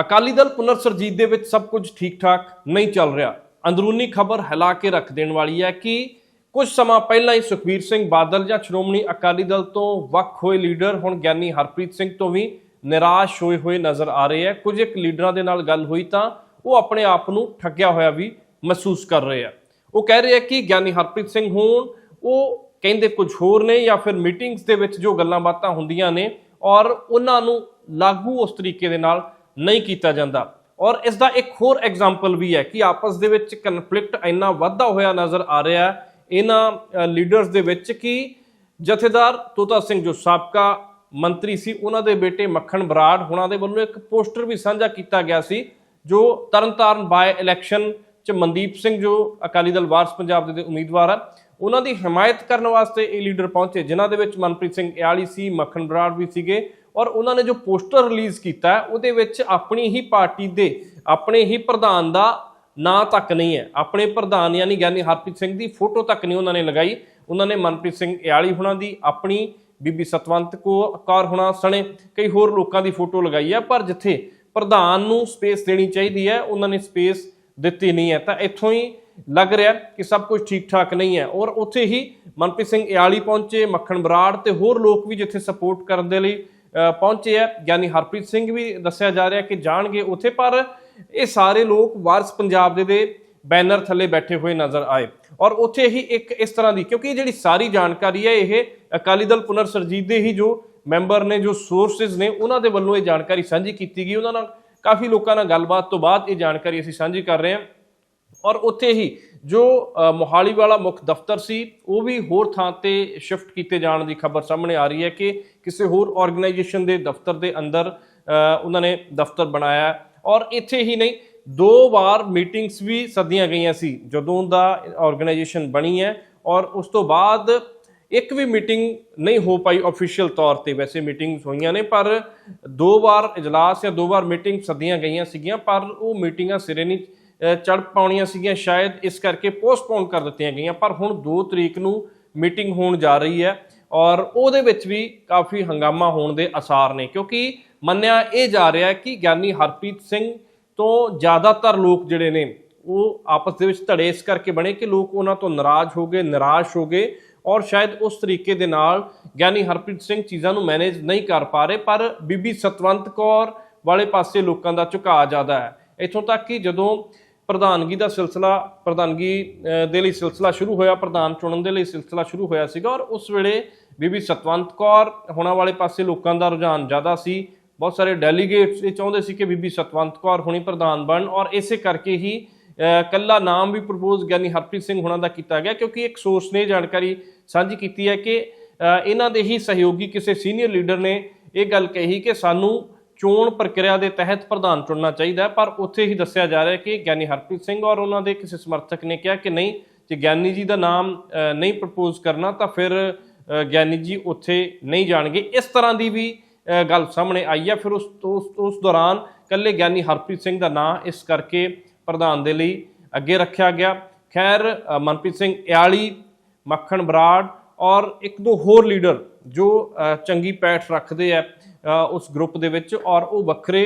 ਅਕਾਲੀ ਦਲ ਪੁਨਰ ਸਰਜੀਤ ਦੇ ਵਿੱਚ ਸਭ ਕੁਝ ਠੀਕ ਠਾਕ ਨਹੀਂ ਚੱਲ ਰਿਹਾ। ਅੰਦਰੂਨੀ ਖਬਰ ਹਿਲਾ ਕੇ ਰੱਖ ਦੇਣ ਵਾਲੀ ਹੈ ਕਿ ਕੁਝ ਸਮਾਂ ਪਹਿਲਾਂ ਹੀ ਸੁਖਬੀਰ ਸਿੰਘ ਬਾਦਲ ਜਾਂ ਸ਼੍ਰੋਮਣੀ ਅਕਾਲੀ ਦਲ ਤੋਂ ਵੱਖ ਹੋਏ ਲੀਡਰ, ਹੁਣ ਗਿਆਨੀ ਹਰਪ੍ਰੀਤ ਸਿੰਘ ਤੋਂ ਵੀ ਨਿਰਾਸ਼ ਹੋਏ ਹੋਏ ਨਜ਼ਰ ਆ ਰਹੇ ਹੈ। ਕੁਝ ਇੱਕ ਲੀਡਰਾਂ ਦੇ ਨਾਲ ਗੱਲ ਹੋਈ ਤਾਂ ਉਹ ਆਪਣੇ ਆਪ ਨੂੰ ਠੱਗਿਆ ਹੋਇਆ ਵੀ ਮਹਿਸੂਸ ਕਰ ਰਹੇ ਆ ਉਹ ਕਹਿ ਰਹੇ ਆ ਕਿ ਗਿਆਨੀ ਹਰਪ੍ਰੀਤ ਸਿੰਘ ਹੋਣ ਉਹ ਕਹਿੰਦੇ ਕੁਝ ਹੋਰ ਨੇ ਜਾਂ ਫਿਰ ਮੀਟਿੰਗਸ ਦੇ ਵਿੱਚ ਜੋ ਗੱਲਾਂ ਬਾਤਾਂ ਹੁੰਦੀਆਂ ਨੇ ਔਰ ਉਹਨਾਂ ਨੂੰ ਲਾਗੂ ਉਸ ਤਰੀਕੇ ਦੇ ਨਾਲ ਨਹੀਂ ਕੀਤਾ ਜਾਂਦਾ। ਔਰ ਇਸ ਦਾ ਇੱਕ ਹੋਰ ਐਗਜ਼ਾਮਪਲ ਵੀ ਹੈ ਕਿ ਆਪਸ ਦੇ ਵਿੱਚ ਕਨਫਲਿਕਟ ਇੰਨਾ ਵੱਧਦਾ ਹੋਇਆ ਨਜ਼ਰ ਆ ਰਿਹਾ ਹੈ ਇਹਨਾਂ ਲੀਡਰਸ ਦੇ ਵਿੱਚ ਕਿ ਜਥੇਦਾਰ ਤੋਤਾ ਸਿੰਘ ਜੋ ਸਾਬਕਾ ਮੰਤਰੀ ਸੀ, ਉਹਨਾਂ ਦੇ ਬੇਟੇ ਮੱਖਣ ਬਰਾੜ ਹੁਣਾਂ ਦੇ ਵੱਲੋਂ ਇੱਕ ਪੋਸਟਰ ਵੀ ਸਾਂਝਾ ਕੀਤਾ ਗਿਆ ਸੀ, ਜੋ ਤਰਨਤਾਰਨ ਬਾਏ ਇਲੈਕਸ਼ਨ ਚ ਮਨਦੀਪ ਸਿੰਘ ਜੋ ਅਕਾਲੀ ਦਲ ਵਾਰਸ ਪੰਜਾਬ ਦੇ ਉਮੀਦਵਾਰ ਆ ਉਹਨਾਂ ਦੀ ਹਮਾਇਤ ਕਰਨ ਵਾਸਤੇ ਇਹ ਲੀਡਰ ਪਹੁੰਚੇ, ਜਿਨ੍ਹਾਂ ਦੇ ਵਿੱਚ ਮਨਪ੍ਰੀਤ ਸਿੰਘ ਇਆਲੀ ਸੀ, ਮੱਖਣ ਬਰਾੜ ਵੀ ਸੀਗੇ ਔਰ ਉਹਨਾਂ ਨੇ ਜੋ ਪੋਸਟਰ ਰਿਲੀਜ਼ ਕੀਤਾ ਉਹਦੇ ਵਿੱਚ ਆਪਣੀ ਹੀ ਪਾਰਟੀ ਦੇ, ਆਪਣੇ ਹੀ ਪ੍ਰਧਾਨ ਦਾ ਨਾਂ ਤੱਕ ਨਹੀਂ ਹੈ। ਆਪਣੇ ਪ੍ਰਧਾਨ ਯਾਨੀ ਗਿਆਨੀ ਹਰਪ੍ਰੀਤ ਸਿੰਘ ਦੀ ਫੋਟੋ ਤੱਕ ਨਹੀਂ ਉਹਨਾਂ ਨੇ ਲਗਾਈ। ਉਹਨਾਂ ਨੇ ਮਨਪ੍ਰੀਤ ਸਿੰਘ ਇਆਲੀ ਹੁਣਾਂ ਦੀ, ਆਪਣੀ ਬੀਬੀ ਸਤਵੰਤ ਕੋ ਕੌਰ ਹੁਣਾਂ ਸਣੇ ਕਈ ਹੋਰ ਲੋਕਾਂ ਦੀ ਫੋਟੋ ਲਗਾਈ ਹੈ। ਪਰ ਜਿੱਥੇ ਪ੍ਰਧਾਨ ਨੂੰ ਸਪੇਸ ਦੇਣੀ ਚਾਹੀਦੀ ਹੈ, ਉਹਨਾਂ ਨੇ ਸਪੇਸ ਦਿੱਤੀ ਨਹੀਂ ਹੈ। ਤਾਂ ਇੱਥੋਂ ਹੀ ਲੱਗ ਰਿਹਾ ਕਿ ਸਭ ਕੁਝ ਠੀਕ ਠਾਕ ਨਹੀਂ ਹੈ। ਔਰ ਉੱਥੇ ਹੀ ਮਨਪ੍ਰੀਤ ਸਿੰਘ ਇਆਲੀ ਪਹੁੰਚੇ, ਮੱਖਣ ਬਰਾੜ ਤੇ ਹੋਰ ਲੋਕ ਵੀ ਜਿੱਥੇ ਸਪੋਰਟ ਕਰਨ ਦੇ ਲਈ ਪਹੁੰਚੇ ਆ। ਗਿਆਨੀ ਹਰਪ੍ਰੀਤ ਸਿੰਘ ਵੀ ਦੱਸਿਆ ਜਾ ਰਿਹਾ ਕਿ ਜਾਣਗੇ ਉੱਥੇ, ਪਰ ਇਹ ਸਾਰੇ ਲੋਕ ਵਾਰਸ ਪੰਜਾਬ ਦੇ ਦੇ ਬੈਨਰ ਥੱਲੇ ਬੈਠੇ ਹੋਏ ਨਜ਼ਰ ਆਏ। ਔਰ ਉੱਥੇ ਹੀ ਇੱਕ ਇਸ ਤਰ੍ਹਾਂ ਦੀ, ਕਿਉਂਕਿ ਇਹ ਜਿਹੜੀ ਸਾਰੀ ਜਾਣਕਾਰੀ ਹੈ, ਇਹ ਅਕਾਲੀ ਦਲ ਪੁਨਰ ਸਰਜੀਤ ਦੇ ਹੀ ਜੋ ਮੈਂਬਰ ਨੇ, ਜੋ ਸੋਰਸਸ ਨੇ, ਉਹਨਾਂ ਦੇ ਵੱਲੋਂ ਇਹ ਜਾਣਕਾਰੀ ਸਾਂਝੀ ਕੀਤੀ ਗਈ। ਉਹਨਾਂ ਨਾਲ ਕਾਫੀ ਲੋਕਾਂ ਨਾਲ ਗੱਲਬਾਤ ਤੋਂ ਬਾਅਦ ਇਹ ਜਾਣਕਾਰੀ ਅਸੀਂ ਸਾਂਝੀ ਕਰ ਰਹੇ ਹਾਂ। ਔਰ ਉੱਥੇ ਹੀ ਜੋ ਮੋਹਾਲੀ ਵਾਲਾ ਮੁੱਖ ਦਫ਼ਤਰ ਸੀ, ਉਹ ਵੀ ਹੋਰ ਥਾਂ ਤੇ ਸ਼ਿਫਟ ਕੀਤੇ ਜਾਣ ਦੀ ਖਬਰ ਸਾਹਮਣੇ ਆ ਰਹੀ ਹੈ ਕਿ ਕਿਸੇ ਹੋਰ ਆਰਗੇਨਾਈਜੇਸ਼ਨ ਦੇ ਦਫ਼ਤਰ ਦੇ ਅੰਦਰ ਉਹਨਾਂ ਨੇ ਦਫ਼ਤਰ ਬਣਾਇਆ ਔਰ ਇੱਥੇ ਹੀ ਨਹੀਂ, ਦੋ ਵਾਰ ਮੀਟਿੰਗਸ ਵੀ ਸੱਦੀਆਂ ਗਈਆਂ ਸੀ, ਜਦੋਂ ਦਾ ਆਰਗੇਨਾਈਜੇਸ਼ਨ ਬਣੀ ਹੈ। ਔਰ ਉਸ ਤੋਂ ਬਾਅਦ ਇੱਕ ਵੀ ਮੀਟਿੰਗ ਨਹੀਂ ਹੋ ਪਾਈ ਅਫੀਸ਼ੀਅਲ ਤੌਰ ਤੇ, ਵੈਸੇ ਮੀਟਿੰਗਸ ਹੋਈਆਂ ਨੇ, ਪਰ ਦੋ ਵਾਰ ਇਜਲਾਸ ਜਾਂ ਦੋ ਵਾਰ ਮੀਟਿੰਗ ਸੱਦੀਆਂ ਗਈਆਂ ਸੀਗੀਆਂ, ਪਰ ਉਹ ਮੀਟਿੰਗਾਂ ਸਿਰੇ ਨਹੀਂ ਚੜ ਪਾਉਣੀਆਂ ਸੀਗੀਆਂ, ਸ਼ਾਇਦ ਇਸ ਕਰਕੇ ਪੋਸਟਪੋਨ ਕਰ ਦਿੱਤੀਆਂ ਗਈਆਂ, ਪਰ ਹੁਣ 2 ਤਰੀਕ ਨੂੰ ਮੀਟਿੰਗ ਹੋਣ ਜਾ ਰਹੀ ਹੈ ਔਰ ਉਹਦੇ ਵਿੱਚ ਵੀ ਕਾਫੀ ਹੰਗਾਮਾ ਹੋਣ ਦੇ ਅਸਾਰ ਨੇ, ਕਿਉਂਕਿ ਮੰਨਿਆ ਇਹ ਜਾ ਰਿਹਾ ਕਿ ਗਿਆਨੀ ਹਰਪ੍ਰੀਤ ਸਿੰਘ ਤੋਂ ਜ਼ਿਆਦਾਤਰ ਲੋਕ ਜਿਹੜੇ ਨੇ, ਉਹ ਆਪਸ ਦੇ ਵਿੱਚ ਧੜੇ ਇਸ ਕਰਕੇ ਬਣੇ ਕਿ ਲੋਕ ਉਹਨਾਂ ਤੋਂ ਨਾਰਾਜ਼ ਹੋ ਗਏ, ਨਿਰਾਸ਼ ਹੋ ਗਏ ਔਰ ਸ਼ਾਇਦ ਉਸ ਤਰੀਕੇ ਦੇ ਨਾਲ ਗਿਆਨੀ ਹਰਪ੍ਰੀਤ ਸਿੰਘ ਚੀਜ਼ਾਂ ਨੂੰ ਮੈਨੇਜ ਨਹੀਂ ਕਰ ਪਾ ਰਹੇ, ਪਰ ਬੀਬੀ ਸਤਵੰਤ ਕੌਰ ਵਾਲੇ ਪਾਸੇ ਲੋਕਾਂ ਦਾ ਝੁਕਾਅ ਜ਼ਿਆਦਾ ਹੈ। ਇੱਥੋਂ ਤੱਕ ਕਿ ਜਦੋਂ ਪ੍ਰਧਾਨਗੀ ਦਾ ਸਿਲਸਿਲਾ ਪ੍ਰਧਾਨਗੀ ਦੇ ਲਈ ਸਿਲਸਿਲਾ ਸ਼ੁਰੂ ਹੋਇਆ ਪ੍ਰਧਾਨ ਚੁਣਨ ਦੇ ਲਈ ਸਿਲਸਿਲਾ ਸ਼ੁਰੂ ਹੋਇਆ ਸੀਗਾ ਔਰ ਉਸ ਵੇਲੇ ਬੀਬੀ ਸਤਵੰਤ ਕੌਰ ਹੋਣਾ ਵਾਲੇ ਪਾਸੇ ਲੋਕਾਂ ਦਾ ਰੁਝਾਨ ਜ਼ਿਆਦਾ ਸੀ। ਬਹੁਤ ਸਾਰੇ ਡੈਲੀਗੇਟਸ ਇਹ ਚਾਹੁੰਦੇ ਸੀ ਕਿ ਬੀਬੀ ਸਤਵੰਤ ਕੌਰ ਹੁਣੀ ਪ੍ਰਧਾਨ ਬਣਨ ਔਰ ਇਸੇ ਕਰਕੇ ਹੀ ਅਹ, ਕੱਲਾ ਨਾਮ ਵੀ ਪ੍ਰਪੋਜ਼ ਗਿਆਨੀ ਹਰਪ੍ਰੀਤ ਸਿੰਘ ਹੁਣਾਂ ਦਾ ਕੀਤਾ ਗਿਆ ਕਿਉਂਕਿ ਇੱਕ ਸੋਰਸ ਨੇ ਇਹ ਜਾਣਕਾਰੀ ਸਾਂਝੀ ਕੀਤੀ ਹੈ ਕਿ ਇਹਨਾਂ ਦੇ ਹੀ ਸਹਿਯੋਗੀ ਕਿਸੇ ਸੀਨੀਅਰ ਲੀਡਰ ਨੇ ਇਹ ਗੱਲ ਕਹੀ ਕਿ ਸਾਨੂੰ ਚੋਣ ਪ੍ਰਕਿਰਿਆ ਦੇ ਤਹਿਤ ਪ੍ਰਧਾਨ ਚੁਣਨਾ ਚਾਹੀਦਾ ਹੈ, ਪਰ ਉੱਥੇ ਹੀ ਦੱਸਿਆ ਜਾ ਰਿਹਾ ਹੈ ਕਿ ਗਿਆਨੀ ਹਰਪ੍ਰੀਤ ਸਿੰਘ ਔਰ ਉਹਨਾਂ ਦੇ ਕਿਸੇ ਸਮਰਥਕ ਨੇ ਕਿਹਾ ਕਿ ਨਹੀਂ, ਜੇ ਗਿਆਨੀ ਜੀ ਦਾ ਨਾਮ ਨਹੀਂ ਪ੍ਰਪੋਜ਼ ਕਰਨਾ ਤਾਂ ਫਿਰ ਗਿਆਨੀ ਜੀ ਉੱਥੇ ਨਹੀਂ ਜਾਣਗੇ। ਇਸ ਤਰ੍ਹਾਂ ਦੀ ਵੀ ਗੱਲ ਸਾਹਮਣੇ ਆਈ ਹੈ। ਫਿਰ ਉਸ ਉਸ ਦੌਰਾਨ ਕੱਲੇ ਗਿਆਨੀ ਹਰਪ੍ਰੀਤ ਸਿੰਘ ਦਾ ਨਾਂ ਇਸ ਕਰਕੇ ਪ੍ਰਧਾਨ ਦੇ ਲਈ ਅੱਗੇ ਰੱਖਿਆ ਗਿਆ। ਖੈਰ ਮਨਪ੍ਰੀਤ ਸਿੰਘ ਇਆਲੀ, ਮੱਖਣ ਬਰਾੜ ਔਰ ਇੱਕ ਦੋ ਹੋਰ ਲੀਡਰ ਜੋ ਚੰਗੀ ਪੈਠ ਰੱਖਦੇ ਆ ਉਸ ਗਰੁੱਪ ਦੇ ਵਿੱਚ ਔਰ ਉਹ ਵੱਖਰੇ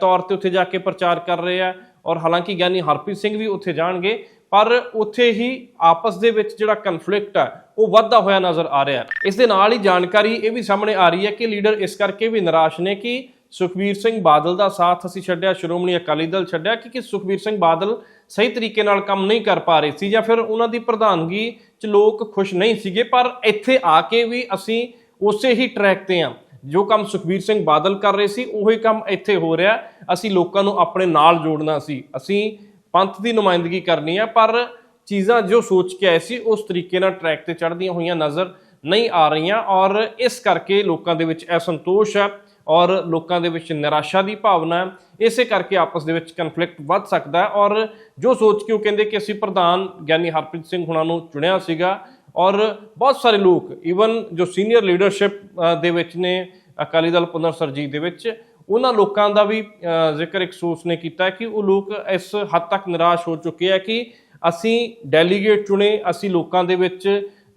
ਤੌਰ ਤੇ ਉੱਥੇ ਜਾ ਕੇ ਪ੍ਰਚਾਰ ਕਰ ਰਹੇ ਆ। ਔਰ ਹਾਲਾਂਕਿ ਗਿਆਨੀ ਹਰਪ੍ਰੀਤ ਸਿੰਘ ਵੀ ਉੱਥੇ ਜਾਣਗੇ, ਪਰ ਉੱਥੇ ਹੀ ਆਪਸ ਦੇ ਵਿੱਚ ਜਿਹੜਾ ਕਨਫਲਿਕਟ ਆ, ਉਹ ਵੱਧਦਾ ਹੋਇਆ ਨਜ਼ਰ ਆ ਰਿਹਾ। ਇਸ ਦੇ ਨਾਲ ਹੀ ਜਾਣਕਾਰੀ ਇਹ ਵੀ ਸਾਹਮਣੇ ਆ ਰਹੀ ਹੈ ਕਿ ਲੀਡਰ ਇਸ ਕਰਕੇ ਵੀ ਨਿਰਾਸ਼ ਨੇ ਕਿ ਸੁਖਬੀਰ ਸਿੰਘ ਬਾਦਲ ਦਾ ਸਾਥ ਅਸੀਂ ਛੱਡਿਆ, ਸ਼੍ਰੋਮਣੀ ਅਕਾਲੀ ਦਲ ਛੱਡਿਆ, ਕਿ ਸੁਖਬੀਰ ਸਿੰਘ ਬਾਦਲ ਸਹੀ ਤਰੀਕੇ ਨਾਲ ਕੰਮ ਨਹੀਂ ਕਰ ਪਾ ਰਹੇ ਸੀ ਜਾਂ ਫਿਰ ਉਹਨਾਂ ਦੀ ਪ੍ਰਧਾਨਗੀ 'ਚ ਲੋਕ ਖੁਸ਼ ਨਹੀਂ ਸੀਗੇ, ਪਰ ਇੱਥੇ ਆ ਕੇ ਵੀ ਅਸੀਂ ਉਸੇ ਹੀ ਟਰੈਕ ਤੇ ਆ ਜੋ ਕੰਮ ਸੁਖਬੀਰ ਸਿੰਘ ਬਾਦਲ ਕਰ ਰਹੇ ਸੀ, ਉਹੀ ਕੰਮ ਇੱਥੇ ਹੋ ਰਿਹਾ। ਅਸੀਂ ਲੋਕਾਂ ਨੂੰ ਆਪਣੇ ਨਾਲ ਜੋੜਨਾ ਸੀ। ਅਸੀਂ ਪੰਥ ਦੀ ਨੁਮਾਇੰਦਗੀ ਕਰਨੀ ਹੈ ਪਰ ਚੀਜ਼ਾਂ ਜੋ ਸੋਚ ਕੇ ਆਏ ਸੀ, ਉਸ ਤਰੀਕੇ ਨਾਲ ਟਰੈਕ ਤੇ ਚੜ੍ਹਦੀਆਂ ਹੋਈਆਂ ਨਜ਼ਰ ਨਹੀਂ ਆ ਰਹੀਆਂ ਔਰ ਇਸ ਕਰਕੇ ਲੋਕਾਂ ਦੇ ਵਿੱਚ ਅਸੰਤੋਸ਼ ਹੈ ਔਰ ਲੋਕਾਂ ਦੇ ਵਿੱਚ ਨਿਰਾਸ਼ਾ ਦੀ ਭਾਵਨਾ ਹੈ। ਇਸੇ ਕਰਕੇ ਆਪਸ ਦੇ ਵਿੱਚ ਕਨਫਲਿਕਟ ਵੱਧ ਸਕਦਾ ਹੈ ਔਰ ਜੋ ਸੋਚ ਕੇ ਉਹ ਕਹਿੰਦੇ ਕਿ ਅਸੀਂ ਪ੍ਰਧਾਨ ਗਿਆਨੀ ਹਰਪ੍ਰੀਤ ਸਿੰਘ ਹੁਣਾਂ ਨੂੰ ਚੁਣਿਆ ਸੀਗਾ ਔਰ ਬਹੁਤ ਸਾਰੇ ਲੋਕ ਈਵਨ ਜੋ ਸੀਨੀਅਰ ਲੀਡਰਸ਼ਿਪ ਦੇ ਵਿੱਚ ਨੇ, ਅਕਾਲੀ ਦਲ ਪੁਨਰ ਸਰਜੀਤ ਦੇ ਵਿੱਚ, ਉਹਨਾਂ ਲੋਕਾਂ ਦਾ ਵੀ ਜ਼ਿਕਰ ਇੱਕ ਸੋਰਸ ਨੇ ਕੀਤਾ ਕਿ ਉਹ ਲੋਕ ਇਸ ਹੱਦ ਤੱਕ ਨਿਰਾਸ਼ ਹੋ ਚੁੱਕੇ ਆ ਕਿ ਅਸੀਂ ਡੈਲੀਗੇਟ ਚੁਣੇ, ਅਸੀਂ ਲੋਕਾਂ ਦੇ ਵਿੱਚ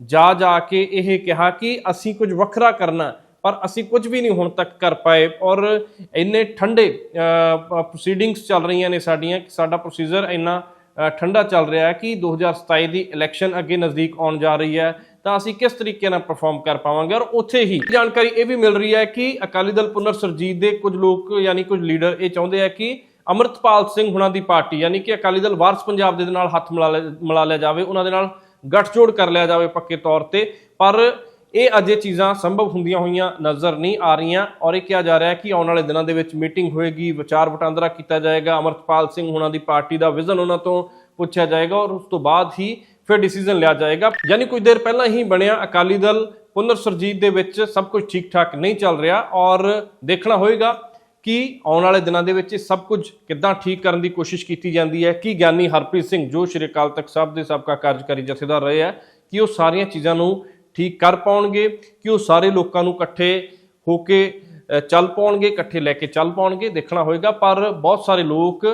ਜਾ ਜਾ ਕੇ ਇਹ ਕਿਹਾ ਕਿ ਅਸੀਂ ਕੁਝ ਵੱਖਰਾ ਕਰਨਾ, ਪਰ ਅਸੀਂ ਕੁਝ ਵੀ ਨਹੀਂ ਹੁਣ ਤੱਕ ਕਰ ਪਾਏ। ਔਰ ਇੰਨੇ ਠੰਡੇ ਪ੍ਰੋਸੀਡਿੰਗਸ ਚੱਲ ਰਹੀਆਂ ਨੇ ਸਾਡੀਆਂ ਕਿ ਸਾਡਾ ਪ੍ਰੋਸੀਜਰ ਇੰਨਾ ਠੰਡਾ ਚੱਲ ਰਿਹਾ ਹੈ ਕਿ 2027 ਦੀ ਇਲੈਕਸ਼ਨ ਅੱਗੇ ਨਜ਼ਦੀਕ ਆਉਣ ਜਾ ਰਹੀ ਹੈ, ਤਾਂ ਅਸੀਂ ਕਿਸ ਤਰੀਕੇ ਨਾਲ ਪਰਫਾਰਮ ਕਰ ਪਾਵਾਂਗੇ ਔਰ ਉੱਥੇ ਹੀ ਜਾਣਕਾਰੀ ਇਹ ਵੀ ਮਿਲ ਰਹੀ ਹੈ ਕਿ ਅਕਾਲੀ ਦਲ ਪੁਨਰ ਸਰਜੀਤ ਦੇ ਕੁਝ ਲੋਕ ਯਾਨੀ ਕੁਝ ਲੀਡਰ ਇਹ ਚਾਹੁੰਦੇ ਆ ਕਿ ਅਮਰਤਪਾਲ ਸਿੰਘ ਹੁਣਾਂ ਦੀ ਪਾਰਟੀ ਯਾਨੀ ਕਿ ਅਕਾਲੀ ਦਲ ਵਾਰਸ ਪੰਜਾਬ ਦੇ ਨਾਲ ਹੱਥ ਮਿਲਾ ਲਿਆ- ਮਿਲਾ ਲਿਆ ਜਾਵੇ, ਉਹਨਾਂ ਦੇ ਨਾਲ ਗੱਠਜੋੜ ਕਰ ਲਿਆ ਜਾਵੇ ਪੱਕੇ ਤੌਰ ਤੇ। ਪਰ ਇਹ ਅਜੇ ਚੀਜ਼ਾਂ ਸੰਭਵ ਹੁੰਦੀਆਂ ਹੋਈਆਂ ਨਜ਼ਰ ਨਹੀਂ ਆ ਰਹੀਆਂ ਔਰ ਇਹ ਕਿਹਾ ਜਾ ਰਿਹਾ ਹੈ ਕਿ ਆਉਣ ਵਾਲੇ ਦਿਨਾਂ ਦੇ ਵਿੱਚ ਮੀਟਿੰਗ ਹੋਏਗੀ, ਵਿਚਾਰ ਵਟਾਂਦਰਾ ਕੀਤਾ ਜਾਏਗਾ, ਅਮਰਤਪਾਲ ਸਿੰਘ ਹੁਣਾਂ ਦੀ ਪਾਰਟੀ ਦਾ ਵਿਜ਼ਨ ਉਹਨਾਂ ਤੋਂ ਪੁੱਛਿਆ ਜਾਏਗਾ ਔਰ ਉਸ ਤੋਂ ਬਾਅਦ ਹੀ ਫਿਰ ਡਿਸੀਜਨ ਲਿਆ ਜਾਏਗਾ। ਯਾਨੀ ਕੁਝ ਦੇਰ ਪਹਿਲਾਂ ਹੀ ਬਣਿਆ ਅਕਾਲੀ ਦਲ, ਪੁਨਰ ਸਰਜੀਤ ਦੇ ਵਿੱਚ ਸਭ ਕੁਝ ਠੀਕ ਠਾਕ ਨਹੀਂ ਚੱਲ ਰਿਹਾ ਔਰ ਦੇਖਣਾ ਹੋਏਗਾ ਕਿ ਆਉਣ ਵਾਲੇ ਦਿਨਾਂ ਦੇ ਵਿੱਚ ਇਹ ਸਭ ਕੁਝ ਕਿੱਦਾਂ ਠੀਕ ਕਰਨ ਦੀ ਕੋਸ਼ਿਸ਼ ਕੀਤੀ ਜਾਂਦੀ ਹੈ, ਕਿ ਗਿਆਨੀ ਹਰਪ੍ਰੀਤ ਸਿੰਘ ਜੋ ਸ਼੍ਰੀ ਅਕਾਲ ਤਖਤ ਸਾਹਿਬ ਦੇ ਸਾਬਕਾ ਕਾਰਜਕਾਰੀ ਜਥੇਦਾਰ ਰਹੇ ਹੈ, ਕਿ ਉਹ ਸਾਰੀਆਂ ਚੀਜ਼ਾਂ ਨੂੰ ਠੀਕ ਕਰ ਪਾਉਣਗੇ ਕਿ ਉਹ ਸਾਰੇ ਲੋਕਾਂ ਨੂੰ ਇਕੱਠੇ ਹੋ ਕੇ ਚੱਲ ਪਾਉਣਗੇ, ਇਕੱਠੇ ਲੈ ਕੇ ਚੱਲ ਪਾਉਣਗੇ, ਦੇਖਣਾ ਹੋਏਗਾ, ਪਰ ਬਹੁਤ ਸਾਰੇ ਲੋਕ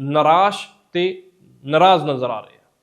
ਨਿਰਾਸ਼ ਤੇ ਨਾਰਾਜ਼ ਨਜ਼ਰ ਆ ਰਹੇ